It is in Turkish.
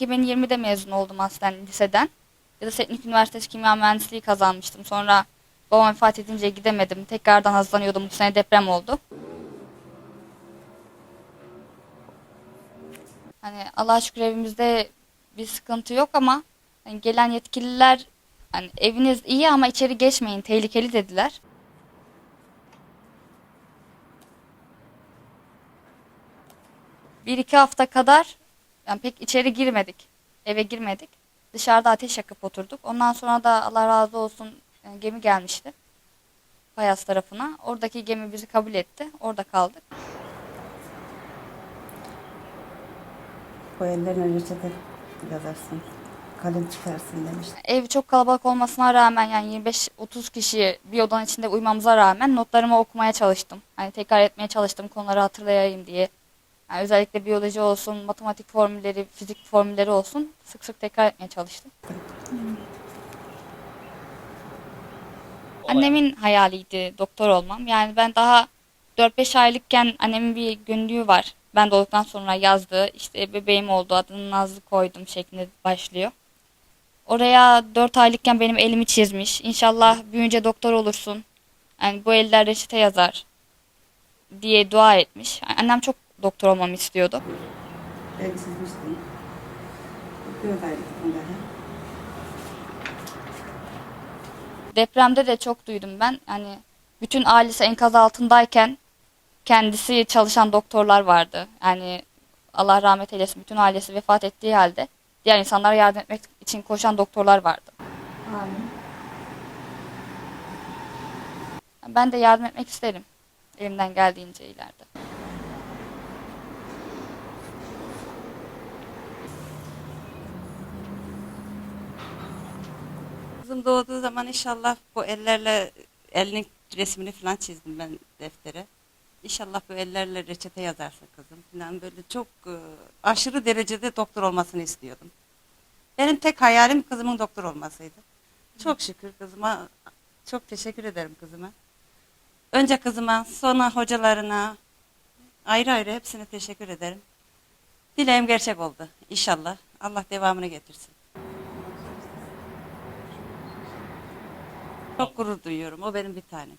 2020'de mezun oldum aslen liseden. Yıldız Teknik Üniversitesi Kimya Mühendisliği kazanmıştım. Sonra babam vefat edince gidemedim. Tekrardan hazırlanıyordum. Bu sene deprem oldu. Hani Allah'a şükür evimizde bir sıkıntı yok ama hani gelen yetkililer hani eviniz iyi ama içeri geçmeyin tehlikeli dediler. Bir iki hafta kadar yani pek içeri girmedik. Eve girmedik. Dışarıda ateş yakıp oturduk. Ondan sonra da Allah razı olsun e, gemi gelmişti. Payas tarafına. Oradaki gemi bizi kabul etti. Orada kaldık. Bu ellerine reçete yazarsın. Kalem çıkarsın demiş. Ev çok kalabalık olmasına rağmen yani 25-30 kişi bir odanın içinde uyumamıza rağmen notlarımı okumaya çalıştım. Hani tekrar etmeye çalıştım konuları hatırlayayım diye. Yani özellikle biyoloji olsun, matematik formülleri, fizik formülleri olsun sık sık tekrar etmeye çalıştım. Annemin hayaliydi doktor olmam. Yani ben daha 4-5 aylıkken annemin bir günlüğü var. Ben doğduktan sonra yazdığı işte bebeğim oldu adını Nazlı koydum şeklinde başlıyor. Oraya 4 aylıkken benim elimi çizmiş. İnşallah büyüyünce doktor olursun. Yani bu eller reçete yazar diye dua etmiş. Annem çok doktor olmamı istiyordu. Ben çizmiştim. Buradaydık bunları. Depremde de çok duydum ben. Yani bütün ailesi enkaz altındayken kendisi çalışan doktorlar vardı. Yani Allah rahmet eylesin bütün ailesi vefat ettiği halde diğer insanlara yardım etmek için koşan doktorlar vardı. Amin. Ben de yardım etmek isterim. Elimden geldiğince ileride. Kızım doğduğu zaman inşallah bu ellerle elinin resmini falan çizdim ben deftere. İnşallah bu ellerle reçete yazarsın kızım falan böyle çok e, aşırı derecede doktor olmasını istiyordum. Benim tek hayalim kızımın doktor olmasıydı. Çok şükür kızıma çok teşekkür ederim kızıma. Önce kızıma sonra hocalarına ayrı ayrı hepsine teşekkür ederim. Dileğim gerçek oldu inşallah. Allah devamını getirsin. Çok gurur duyuyorum. O benim bir tanem.